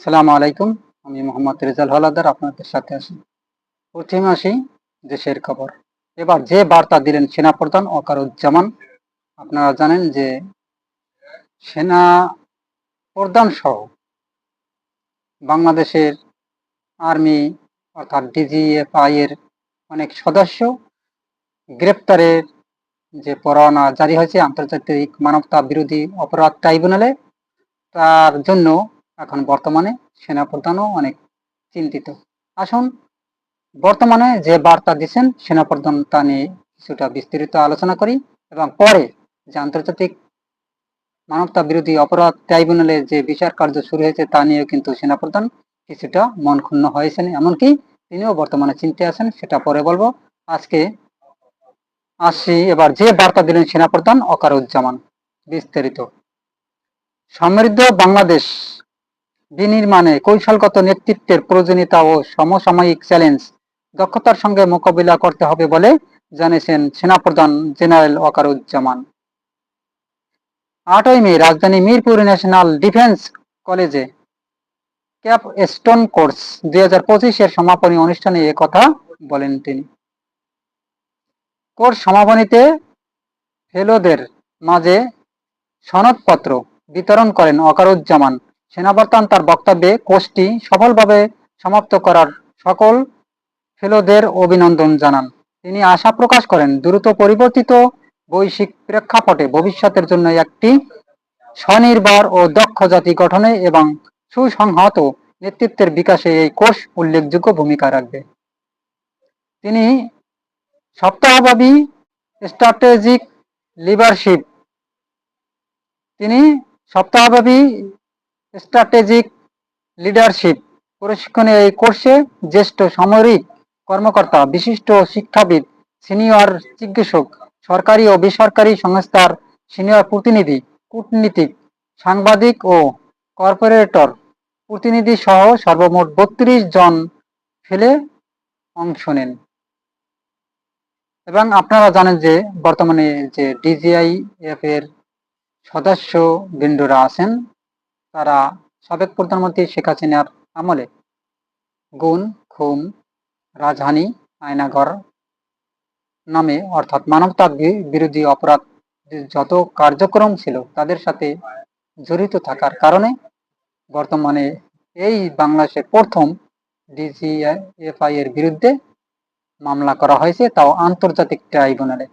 আসসালামু আলাইকুম। আমি মোহাম্মদ রেজাল হলাদার, আপনাদের সাথে আছি। প্রথমে আসি দেশের খবর। এবার যে বার্তা দিলেন সেনাপ্রধান ওকারুজ্জামান আপনারা জানেন যে সেনা প্রধান সহ বাংলাদেশের আর্মি অর্থাৎ ডিজিএফআই এর অনেক সদস্য গ্রেপ্তারের যে পরোয়ানা জারি হয়েছে আন্তর্জাতিক মানবতা বিরোধী অপরাধ ট্রাইব্যুনালে, তার জন্য এখন বর্তমানে সেনাপ্রধানও অনেক চিন্তিত। আসুন, বর্তমানে যে বার্তা দিচ্ছেন সেনাপ্রধান তা নিয়ে কিছুটা বিস্তারিত আলোচনা করি এবং পরে যে আন্তর্জাতিক মানবতা বিরোধী অপরাধ ট্রাইব্যুনালে যে বিচার কার্য শুরু হয়েছে তা নিয়েও কিন্তু সেনাপ্রধান কিছুটা মন ক্ষুণ্ণ হয়েছেন। এমনকি তিনিও বর্তমানে চিনতে আছেন, সেটা পরে বলব। আজকে আসি এবার যে বার্তা দিলেন সেনাপ্রধান অকারুজ্জামান, বিস্তারিত। সমৃদ্ধ বাংলাদেশ বিনির্মাণে কৌশলগত নেতৃত্বের প্রয়োজনীয়তা ও সমসাময়িক চ্যালেঞ্জ দক্ষতার সঙ্গে মোকাবিলা করতে হবে বলে জানিয়েছেন সেনাপ্রধান জেনারেল ওয়াকারুজ্জামান আটই মে রাজধানী মিরপুর ন্যাশনাল ডিফেন্স কলেজে ক্যাপ স্টোন কোর্স দুই হাজার পঁচিশের সমাপনী অনুষ্ঠানে এ কথা বলেন তিনি। কোর্স সমাপনীতে ফেলোদের মাঝে সনদপত্র বিতরণ করেন অকারুজ্জামান সেনাবর্তান তার বক্তব্যে কোর্সটি সফলভাবে সমাপ্ত করার সকল ফেলোদের অভিনন্দন জানান। তিনি আশা প্রকাশ করেন, দ্রুত পরিবর্তিত বৈশ্বিক প্রেক্ষাপটে ভবিষ্যতের জন্য একটি স্বনির্ভর ও দক্ষ জাতি গঠনে এবং সুসংহত নেতৃত্বের বিকাশে এই কোষ উল্লেখযোগ্য ভূমিকা রাখবে। তিনি সপ্তাহব্যাপী স্ট্র্যাটেজিক লিডারশিপ, তিনি সপ্তাহব্যাপী স্ট্র্যাটেজিক লিডারশিপ প্রশিক্ষণে এই কোর্সে জ্যেষ্ঠ সামরিক কর্মকর্তা, বিশিষ্ট শিক্ষাবিদ সিনিয়র চিকিৎসক, সরকারি ও বেসরকারি সংস্থার সিনিয়র প্রতিনিধি, কূটনীতিক, সাংবাদিক ও কর্পোরেটর প্রতিনিধি সহ সর্বমোট বত্রিশ জন ফেলে অংশ নেন। এবং আপনারা জানেন যে বর্তমানে যে ডিজিআইএফ এর সদস্য বৃন্দরা আছেন তারা সাবেক প্রধানমন্ত্রী শেখ হাসিনার আমলে গুণ খুম রাজহানি আয়নাঘর নামে, অর্থাৎ মানবতা বিরোধী অপরাধ যত কার্যক্রম ছিল তাদের সাথে জড়িত থাকার কারণে বর্তমানে এই বাংলাদেশে প্রথম ডিজিএফআই এর বিরুদ্ধে মামলা করা হয়েছে, তাও আন্তর্জাতিক ট্রাইব্যুনালে।